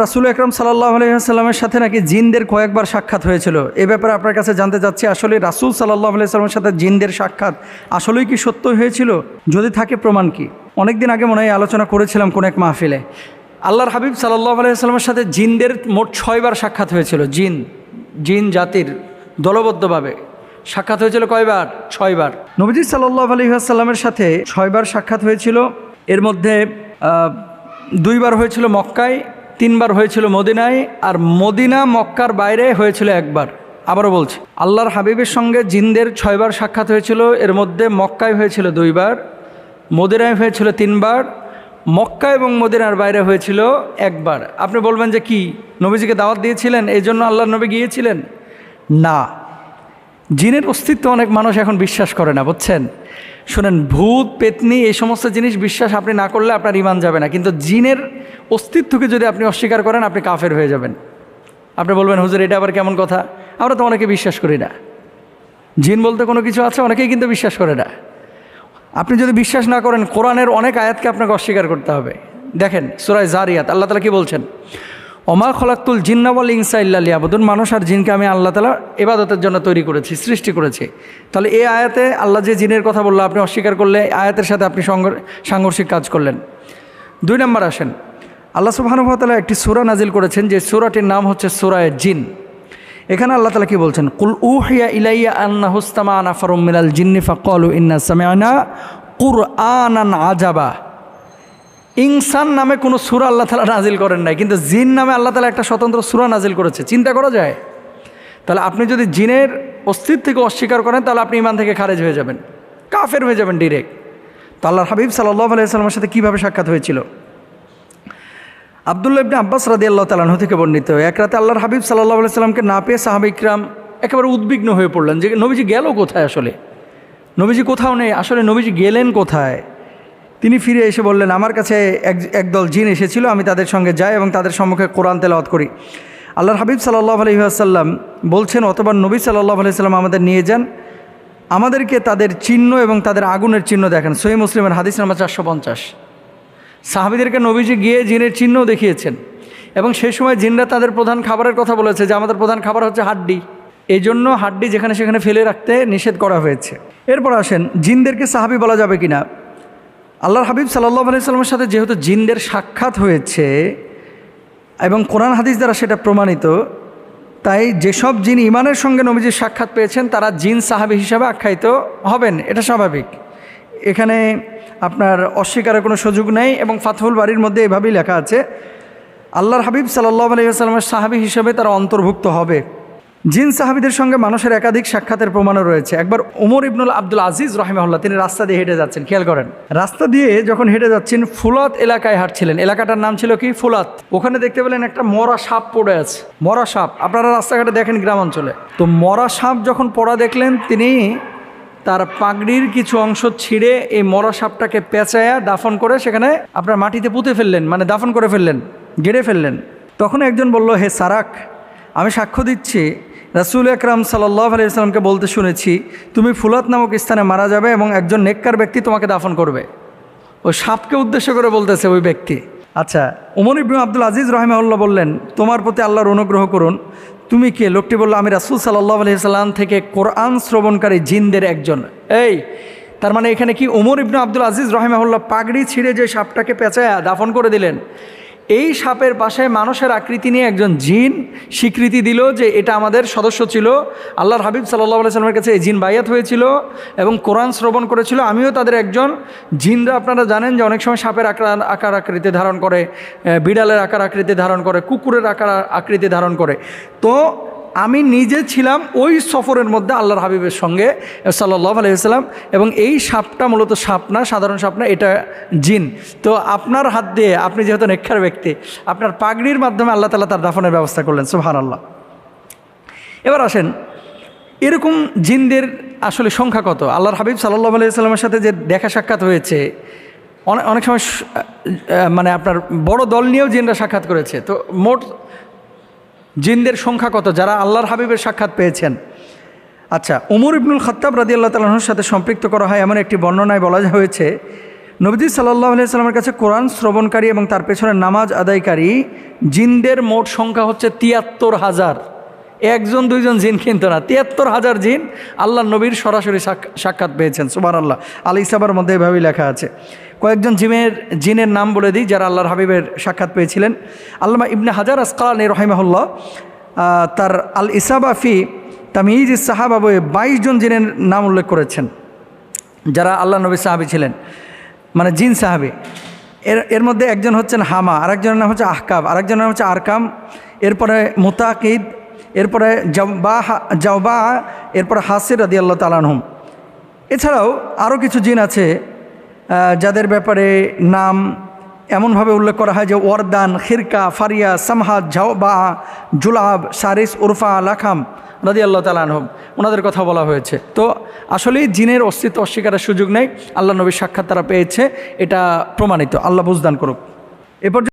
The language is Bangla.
রাসুল আকরম সাল্লাহ আলহিহাস্লামের সাথে নাকি জিনদের কয়েকবার সাক্ষাৎ হয়েছিল? এ ব্যাপারে আপনার কাছে জানতে চাচ্ছি, আসলে রাসুল সাল্লাহ আলাইস্লামের সাথে জিনদের সাক্ষাৎ আসলেই কি সত্য হয়েছিল? যদি থাকে প্রমাণ কি? অনেকদিন আগে মনে হয় আলোচনা করেছিলাম কোন এক মাহফিলে। আল্লাহর হাবিব সাল্লাহ আলাইস্লামের সাথে জিনদের মোট ছয়বার সাক্ষাৎ হয়েছিল, জিন জিন জাতির দলবদ্ধভাবে। সাক্ষাৎ হয়েছিল কয়বার? ছয়বার। নবীজি সাল্লাহ আলহিহাস্লামের সাথে ছয়বার সাক্ষাৎ হয়েছিল। এর মধ্যে দুইবার হয়েছিল মক্কায় তিনবার হয়েছিল মদিনায় আর মদিনা মক্কার বাইরে হয়েছিল একবার। আবারও বলছি, আল্লাহর হাবিবের সঙ্গে জিনদের ছয়বার সাক্ষাৎ হয়েছিল, এর মধ্যে মক্কায় হয়েছিল দুইবার, মদিনায় হয়েছিল তিনবার, মক্কা এবং মদিনার বাইরে হয়েছিল একবার। আপনি বলবেন যে কি, নবীজিকে দাওয়াত দিয়েছিলেন? এই জন্য আল্লাহর নবী গিয়েছিলেন? না। জিনের অস্তিত্ব অনেক মানুষ এখন বিশ্বাস করে না, বুঝছেন? শোনেন, ভূত, পেতনি, এই সমস্ত জিনিস বিশ্বাস আপনি না করলে আপনার ইমান যাবে না। কিন্তু জিনের অস্তিত্বকে যদি আপনি অস্বীকার করেন, আপনি কাফের হয়ে যাবেন। আপনি বলবেন, হুজুর, এটা আবার কেমন কথা? আমরা তো অনেকে বিশ্বাস করি না। জিন বলতে কোনো কিছু আছে? অনেকেই কিন্তু বিশ্বাস করে না। আপনি যদি বিশ্বাস না করেন, কোরআনের অনেক আয়াতকে আপনাকে অস্বীকার করতে হবে। দেখেন সুরায় জারিয়াত, আল্লাহ তালা কি বলছেন? অমা খলাক্তুল জিন্নাওয়াল ইনসা ইল্লা লিয়াবুদুন, মানুষ আর জিনকে আমি আল্লাহ তালা এবাদতের জন্য তৈরি করেছি, সৃষ্টি করেছি। তাহলে এই আয়াতে আল্লাহ যে জিনের কথা বলল, আপনি অস্বীকার করলে আয়াতের সাথে আপনি সংঘর- সাংঘর্ষিক কাজ করলেন। দুই নম্বর আসেন। আল্লাহ সুবাহানুভাতালা একটি সুরা নাজিল করেছেন, যে সুরাটির নাম হচ্ছে সুরায় জিন। এখানে আল্লাহ তালা কি বলছেন? কুল উহিয়া ইলাইয়া আন্না হুস্তামা আনা ফরম মিনাল জিন্নি ফাকলু ইন্না সামিআনা কুরআনান আজাবা ইনসান নামে কোনো সুরা আল্লাহ তালা নাজিল করেন নাই, কিন্তু জিন নামে আল্লাহ তালা একটা স্বতন্ত্র সুরা নাজিল করেছে। চিন্তা করা যায়? তাহলে আপনি যদি জিনের অস্তিত্বকে অস্বীকার করেন, তাহলে আপনি ইমান থেকে খারেজ হয়ে যাবেন। কাফের হয়ে যাবেন ডিরেক্ট তো আল্লাহর হাবিব সাল্লাহ আলাইসাল্লামের সাথে কীভাবে সাক্ষাৎ হয়েছিল? আবদুল্লাহ ইবনে আব্বাস রাদি আল্লাহ তালাহ থেকে বর্ণিত, এক রাতে আল্লাহর হাবিব সাল্লাহ আলাইসাল্লামকে না পেয়ে সাহাবিকরাম একেবারে উদ্বিগ্ন হয়ে পড়লেন যে, নবীজি গেল কোথায় আসলে? নবীজি কোথাও নেই, আসলে নবীজি গেলেন কোথায়? তিনি ফিরে এসে বললেন, আমার কাছে এক, একদল জিন এসেছিল, আমি তাদের সঙ্গে যাই এবং তাদের সম্মুখে কোরআন তেলাওয়াত করি। আল্লাহর হাবিব সাল্লাহ আলহিহাসাল্লাম বলছেন, অথবা নবী সাল্লাহ আলাইসাল্লাম আমাদের নিয়ে যান। আমাদেরকে তাদের চিহ্ন এবং তাদের আগুনের চিহ্ন দেখেন। সহি মুসলিমের হাদিস নাম্বার চারশো পঞ্চাশ। সাহাবিদেরকে নবীজি গিয়ে জিনের চিহ্ন দেখিয়েছেন এবং সেই সময় জিনরা তাদের প্রধান খাবারের কথা বলেছে, যে আমাদের প্রধান খাবার হচ্ছে হাড্ডি। এই জন্য হাড্ডি যেখানে সেখানে ফেলে রাখতে নিষেধ করা হয়েছে। এরপর আসেন, জিনদেরকে সাহাবি বলা যাবে কি না আল্লাহর হাবিব সাল্লাহ আলাইসাল্লামের সাথে যেহেতু জিনদের সাক্ষাৎ হয়েছে এবং কোরআন হাদিস দ্বারা সেটা প্রমাণিত, তাই যেসব জিন ইমানের সঙ্গে নবীজির সাক্ষাৎ পেয়েছেন, তারা জিন সাহাবি হিসাবে আখ্যায়িত হবেন। এটা স্বাভাবিক। এখানে আপনার অস্বীকারের কোনো সুযোগ নেই এবং ফাতহুল বাড়ির মধ্যে এভাবেই লেখা আছে, আল্লাহর হাবিব সাল্লাহ আলাইসাল্লামের সাহাবি হিসেবে তারা অন্তর্ভুক্ত হবে। জিন সাহাবিদের সঙ্গে মানুষের একাধিক সাক্ষাতের প্রমাণও রয়েছে। একবার উমর ইবনুল আব্দুল আজিজ রহিমাহুল্লাহ, তিনি রাস্তা দিয়ে হেঁটে যাচ্ছেন, খেয়াল করেন। রাস্তা দিয়ে যখন হেঁটে যাচ্ছেন, ফুলাত এলাকায় হাঁটছিলেন। এলাকাটার নাম ছিল কি? ফুলাত। ওখানে দেখতে পেলেন একটা মরা সাপ পড়ে আছে। মরা সাপ। আপনারা রাস্তাঘাটে দেখেন গ্রাম অঞ্চলে তো মরা সাপ যখন পড়া দেখলেন, তিনি তার পাগড়ির কিছু অংশ ছিঁড়ে এই মরা সাপটাকে পেঁচায়া দাফন করে সেখানে আপনার মাটিতে পুঁতে ফেললেন মানে দাফন করে ফেললেন, গেড়ে ফেললেন। তখন একজন বলল, হে সারাক, আমি সাক্ষ্য দিচ্ছি রাসুল আকরাম সাল্লাহ আলাইসাল্লামকে বলতে শুনেছি, তুমি ফুলাত নামক স্থানে মারা যাবে এবং একজন নেককার ব্যক্তি তোমাকে দাফন করবে। ওই সাপকে উদ্দেশ্য করে বলতেছে ওই ব্যক্তি। আচ্ছা উমর ইবনু আব্দুল আজিজ রহমাউল্লাহ বললেন, তোমার প্রতি আল্লাহর অনুগ্রহ করুন। তুমি কে? লোকটি বলল, আমি রাসুল সাল্লাহ আলহিসাল্লাম থেকে কোরআন শ্রবণকারী জিনদের একজন। এই, তার মানে এখানে কি উমর ইবনু আব্দুল আজিজ রহমাউল্লাহ পাগড়ি ছিঁড়ে যে সাপটাকে পেঁচায়া দাফন করে দিলেন? এই সাপের পাশে মানুষের আকৃতি নিয়ে একজন জিন স্বীকৃতি দিল যে এটা আমাদের সদস্য ছিল। আল্লাহর হাবিব সাল্লাহ সাল্লামের কাছে এই জিন বাইয়াত হয়েছিল এবং কোরআন শ্রবণ করেছিল। আমিও তাদের একজন। জিনরা আপনারা জানেন যে অনেক সময় সাপের আকার আকার আকৃতি ধারণ করে বিড়ালের আকার আকৃতি ধারণ করে, কুকুরের আকার আকৃতি ধারণ করে। তো আমি নিজে ছিলাম ওই সফরের মধ্যে আল্লাহর হাবিবের সঙ্গে সাল্লাহ আলাইসাল্লাম এবং এই সাপটা মূলত সাপ না, সাধারণ সাপ না, এটা জিন। তো আপনার হাত দিয়ে, আপনি যেহেতু নেক্ষার ব্যক্তি, আপনার পাগড়ির মাধ্যমে আল্লাহ তালা তার দাফনের ব্যবস্থা করলেন সুহান আল্লাহ এবার আসেন, এরকম জিনদের আসলে সংখ্যা কত? আল্লাহর হাবিব সাল্লাহ আলাইসাল্লামের সাথে যে দেখা সাক্ষাৎ হয়েছে অনেক অনেক সময় মানে আপনার বড় দল নিয়েও জিনরা সাক্ষাৎ করেছে। তো মোট জিনদের সংখ্যা কত? যারা আল্লাহর হাবিবের সাক্ষাৎ পেয়েছেন। আচ্ছা উমর ইবনুল খত্তাব রাদি আল্লাহ তালাহর সাথে সম্পৃক্ত করা হয় এমন একটি বর্ণনায় বলা হয়েছে, নবীজি সাল্লাহ সাল্লামের কাছে কোরআন শ্রবণকারী এবং তার পেছনে নামাজ আদায়কারী জিনদের মোট সংখ্যা হচ্ছে তিয়াত্তর হাজার। একজন, দুইজন জিন কিন্তু না। তিয়াত্তর হাজার জিন আল্লাহ নবীর সরাসরি সাক- সাক্ষাৎ পেয়েছেন সুবার আল্লাহ আল ইসাবার মধ্যে এভাবেই লেখা আছে। কয়েকজন জিমের, জিনের নাম বলে দিই, যারা আল্লাহর হাবিবের সাক্ষাৎ পেয়েছিলেন। আল্লামা ইবনে হাজার আসকালানি রহিমাহুল্লাহ তার আল ইসাবা ফি তামিজ সাহাবা বাইশ জন জিনের নাম উল্লেখ করেছেন। যারা আল্লাহ নবী সাহাবি ছিলেন মানে জিন সাহাবি। এর এর মধ্যে একজন হচ্ছেন হামা, আরেকজনের নাম হচ্ছে আহকাব আরেকজনের নাম হচ্ছে আরকাম। এরপরে মোতাকিদ এরপরে জাওবা জাওবা এরপরে হাসির রাদি আল্লাহ তালানহম এছাড়াও আরও কিছু জিন আছে যাদের ব্যাপারে নাম এমনভাবে উল্লেখ করা হয় যে ওয়ারদান, খিরকা, ফারিয়া, সামহাদ ঝাওবা জুলাব, সারিস, উরফা, লাখাম রাদি আল্লাহ তালানহম ওনাদের কথা বলা হয়েছে। তো আসলেই জিনের অস্তিত্ব অস্বীকারের সুযোগ নেই। আল্লাহ নবীর সাক্ষাৎ তারা পেয়েছে, এটা প্রমাণিত। আল্লাহ বুঝদান করুক। এ পর্যন্ত